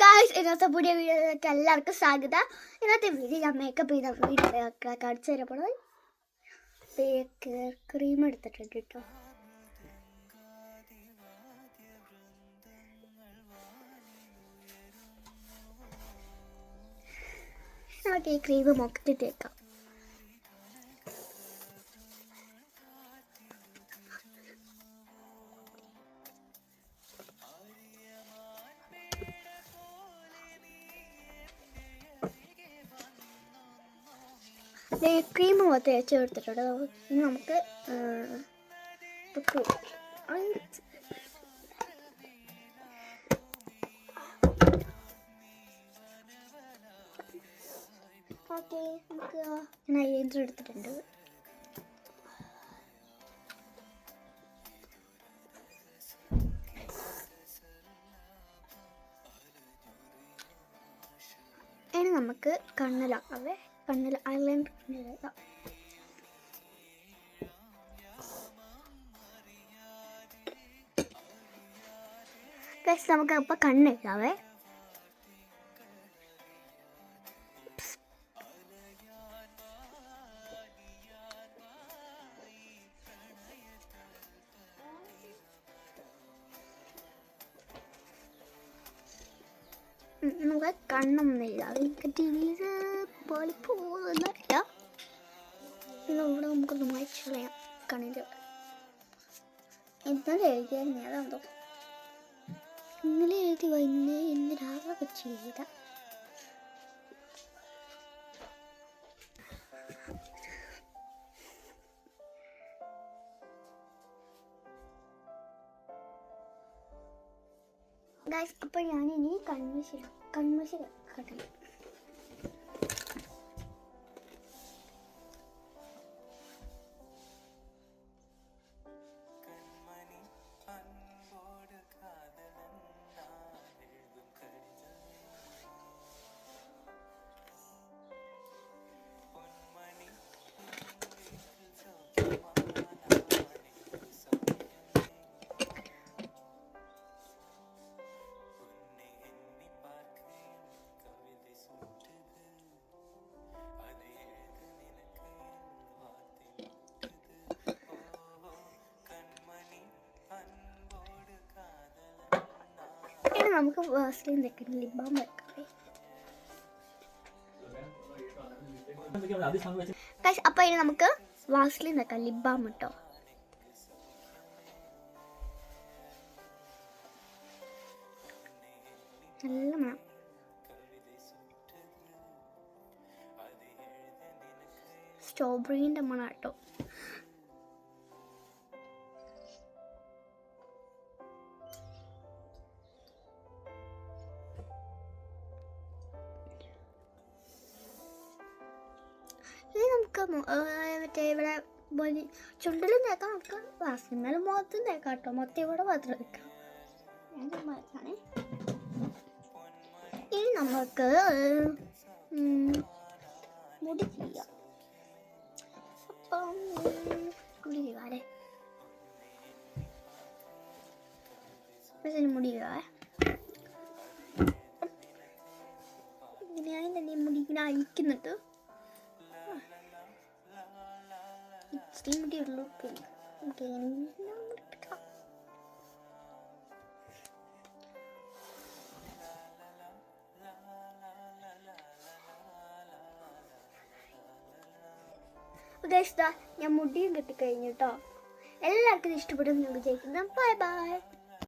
Guys ഇന്നത്തെ പുതിയ വീഡിയോയിലേക്ക് എല്ലാവർക്കും സ്വാഗതം. ഇന്നത്തെ വീഡിയോ ഞാൻ മേക്കപ്പ് ചെയ്ത വീഡിയോ കാണിച്ചു തരപ്പോൾ ക്രീം എടുത്തിട്ടുണ്ട് കേട്ടോ നമുക്ക് ഈ ക്രീം മൊക്കത്തിൽ തേക്കാം ക്രീം മൊത്തം തേച്ച് കൊടുത്തിട്ടുണ്ട് ഇനി നമുക്ക് ഓക്കെ നമുക്ക് എടുത്തിട്ടുണ്ട്. നമുക്ക് കണ്ണിലാവേ കണ്ണിൽ ഐലൈനർ കണ്ണിലെഴുതാം ഗൈസ് നമുക്ക് അപ്പോൾ കണ്ണെഴുതാവേ നമുക്ക് കണ്ണൊന്നുമില്ല എനിക്ക് ടിവിയിൽ പോലെ പോകുന്നില്ല ഇവിടെ നമുക്കൊന്ന് മായ്ച്ചു കളയാം. കണിൽ ഇന്നലെ എഴുതിയായിരുന്നു അതാന്തോ ഇന്നലെ എഴുതി വന്ന് ഇന്ന് രാവിലെ ചെയ്ത അപ്പൊ അപ്പോൾ ഞാനിനി കൺമശി കൺമശി കട്ടണം നമുക്ക് വാസ്ലിൻ വെക്കണം ലിപ് വെക്കാം അപ്പൊ ഇനി നമുക്ക് വാസ്ലിൻ വെക്കാം ലിപ് ബാം കേട്ടോ നല്ല മണം. സ്ട്രോബെറീന്റെ മണം കേട്ടോ ബൊലി- ചുണ്ടിലും തേക്കാം നമുക്ക് വാസിന്മേലും മുഖത്തും തേക്കാം കേട്ടോ. മൊത്തം മാത്രം വെക്കാം. ഇനി നമുക്ക് മുടി ചെയ്യാം. അപ്പം മുടി ചെയ്യാല്ലേ മുടി ചെയ്യാവേ. ഞാൻ തന്നെ മുടി ഇങ്ങനെ അഴിക്കുന്നുണ്ട്. ഇച്ചിരി I'm ഉള്ളൂ ഉദ്ദേശിച്ച ഞാൻ മുടിയും കിട്ടിക്കഴിഞ്ഞു കേട്ടോ എല്ലാവർക്കും ഇഷ്ടപ്പെടും ഞാൻ വിചാരിക്കുന്നു ബൈ ബൈ